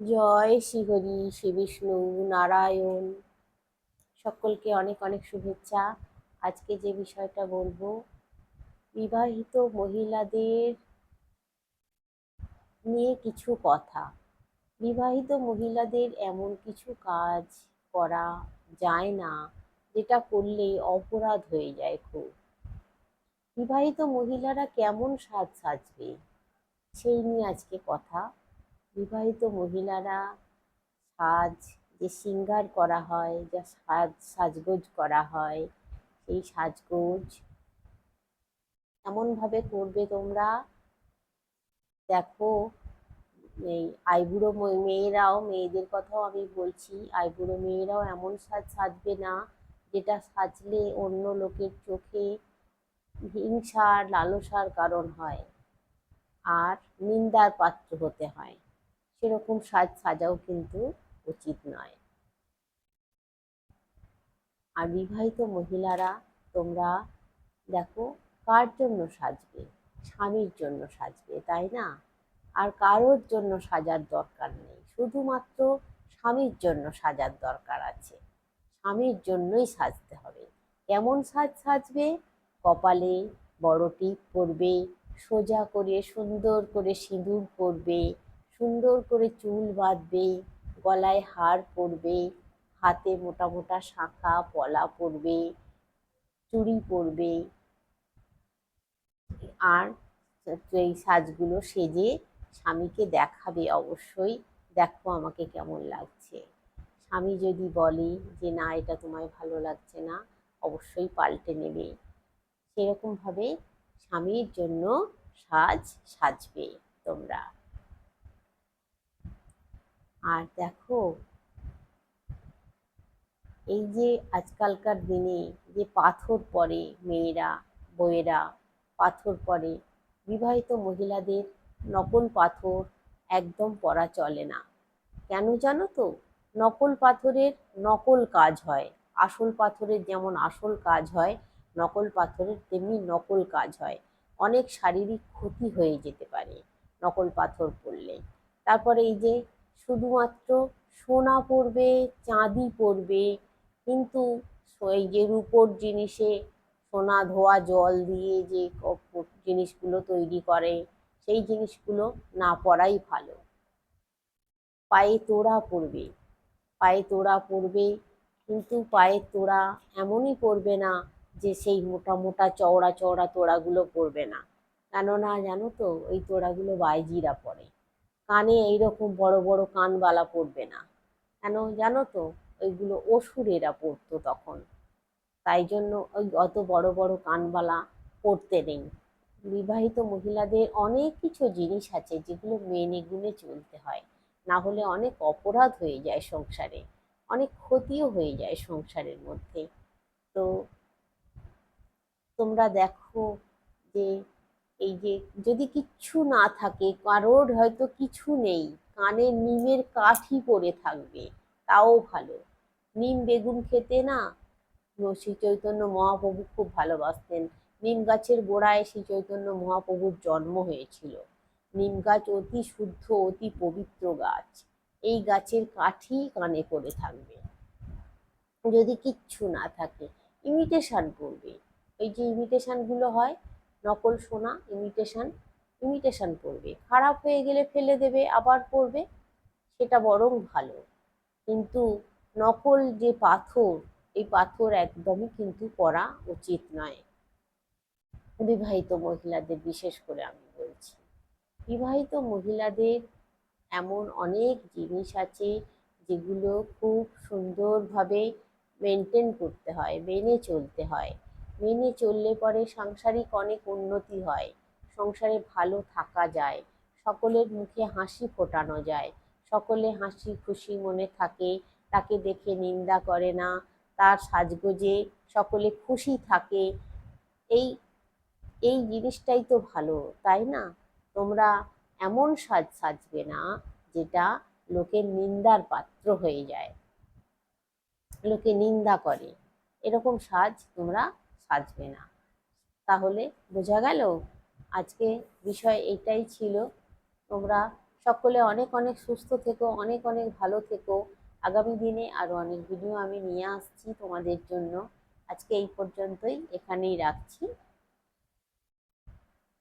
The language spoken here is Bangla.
জয় শ্রীহরি শ্রী বিষ্ণু, নারায়ণ। সকলকে অনেক অনেক শুভেচ্ছা। আজকে যে বিষয়টা বলব, বিবাহিত মহিলাদের নিয়ে কিছু কথা। বিবাহিত মহিলাদের এমন কিছু কাজ করা যায় না, যেটা করলে অপরাধ হয়ে যায় খুব। বিবাহিত মহিলারা কেমন সাজ সাজবে, সেই নিয়ে আজকে কথা। বিবাহিত মহিলারা সাজ, যে শৃঙ্গার করা হয়, যা সাজ, সাজগোজ করা হয়, সেই সাজগোজ এমনভাবে করবে তোমরা। দেখো, এই আইবুড়ো মেয়েরাও, মেয়েদের কথাও আমি বলছি, আইবুড়ো মেয়েরাও এমন সাজ সাজবে না, যেটা সাজলে অন্য লোকের চোখে হিংসার, লালসার কারণ হয়, আর নিন্দার পাত্র হতে হয়। সেরকম সাজ সাজাও কিন্তু উচিত নয়। আর বিবাহিত মহিলারা, তোমরা দেখো, কার জন্য সাজবে? স্বামীর জন্য সাজবে, তাই না? আর কারোর জন্য সাজার দরকার নেই। শুধুমাত্র স্বামীর জন্য সাজার দরকার আছে। স্বামীর জন্যই সাজতে হবে। কেমন সাজ সাজবে? কপালে বড় টিপ পরবে সোজা করে সুন্দর করে সিঁদুর পরবে সুন্দর করে চুল বাঁধবে গলায় হার পরবে হাতে মোটা মোটা শাঁখা, পলা পরবে চুড়ি পরবে আর এই সাজগুলো সেজে স্বামীকে দেখাবে অবশ্যই, দেখো আমাকে কেমন লাগছে। স্বামী যদি বলে যে, না, এটা তোমায় ভালো লাগছে না, অবশ্যই পাল্টে নেবে। সেরকমভাবে স্বামীর জন্য সাজ সাজবে তোমরা। আর দেখো, এই যে আজকালকার দিনে যে পাথর পরে মেয়েরা বইয়েরা পাথর পরে বিবাহিত মহিলাদের নকল পাথর একদম পরা চলে না। কেন জানো তো? নকল পাথরের নকল কাজ হয়। আসল পাথরের যেমন আসল কাজ হয়, নকল পাথরের তেমনি নকল কাজ হয়। অনেক শারীরিক ক্ষতি হয়ে যেতে পারে নকল পাথর পড়লে। তারপরে এই যে শুধুমাত্র সোনা পরবে চাঁদি পরবে কিন্তু এই যে রূপোর জিনিসে সোনা ধোয়া জল দিয়ে যে জিনিসগুলো তৈরি করে, সেই জিনিসগুলো না পরাই ভালো। পায়ে তোড়া পরবে পায়ে তোড়া পরবে কিন্তু পায়ের তোড়া এমনই পরবে না যে সেই মোটা মোটা চওড়া চওড়া তোড়াগুলো পরবে না। কেননা জানো তো, ওই তোড়াগুলো বাইজিরা পরে কানে এইরকম বড় বড় কানবালা পরবে না। কেন জানো তো? ওইগুলো অসুরেরা পরতো তখন। তাই জন্য ওই অত বড় বড় কানবালা পরতে নেই। বিবাহিত মহিলাদের অনেক কিছু জিনিস আছে যেগুলো মেনে গুনে চলতে হয়। না হলে অনেক অপরাধ হয়ে যায় সংসারে। অনেক ক্ষতিও হয়ে যায় সংসারের মধ্যে। তো তোমরা দেখো যে এই যে যদি কিচ্ছু না থাকে, কারোর হয়তো কিছু নেই, কানে নিমের কাঠি পড়ে থাকবে, তাও ভালো। নিম বেগুন খেতে না? শ্রী চৈতন্য মহাপ্রভু খুব ভালোবাসতেন। নিম গাছের গোড়ায় শ্রী চৈতন্য মহাপ্রভুর জন্ম হয়েছিল। নিম গাছ অতি শুদ্ধ, অতি পবিত্র গাছ। এই গাছের কাঠি কানে পড়ে থাকবে। যদি কিচ্ছু না থাকে ইমিটেশন করবে এই যে ইমিটেশনগুলো হয় নকল সোনা ইমিটেশন ইমিটেশন করবে খারাপ হয়ে গেলে ফেলে দেবে, আবার করবে সেটা বরং ভালো। কিন্তু নকল যে পাথর, এই পাথর একদমই কিন্তু করা উচিত নয়। বিবাহিত মহিলাদের, বিশেষ করে আমি বলছি। বিবাহিত মহিলাদের এমন অনেক জিনিস আছে যেগুলো খুব সুন্দরভাবে মেনটেন করতে হয়, মেনে চলতে হয়। মেনে চললে পরে সাংসারিক অনেক উন্নতি হয়। সংসারে ভালো থাকা যায়। সকলের মুখে হাসি ফোটানো যায়। সকলে হাসি খুশি মনে থাকে, তাকে দেখে নিন্দা করে না, তার সাজগোজে সকলে খুশি থাকে। এই এই জিনিসটাই তো ভালো, তাই না? তোমরা এমন সাজ সাজবে না, যেটা লোকের নিন্দার পাত্র হয়ে যায়। লোকে নিন্দা করে। এরকম সাজ তোমরা সাজবে না। তাহলে বোঝা গেল আজকে বিষয় এটাই ছিল। তোমরা সকলে অনেক অনেক সুস্থ থেকো, অনেক অনেক ভালো থেকো। আগামী দিনে আরও অনেক ভিডিও আমি নিয়ে আসছি তোমাদের জন্য। আজকে এই পর্যন্তই, এখানেই রাখছি।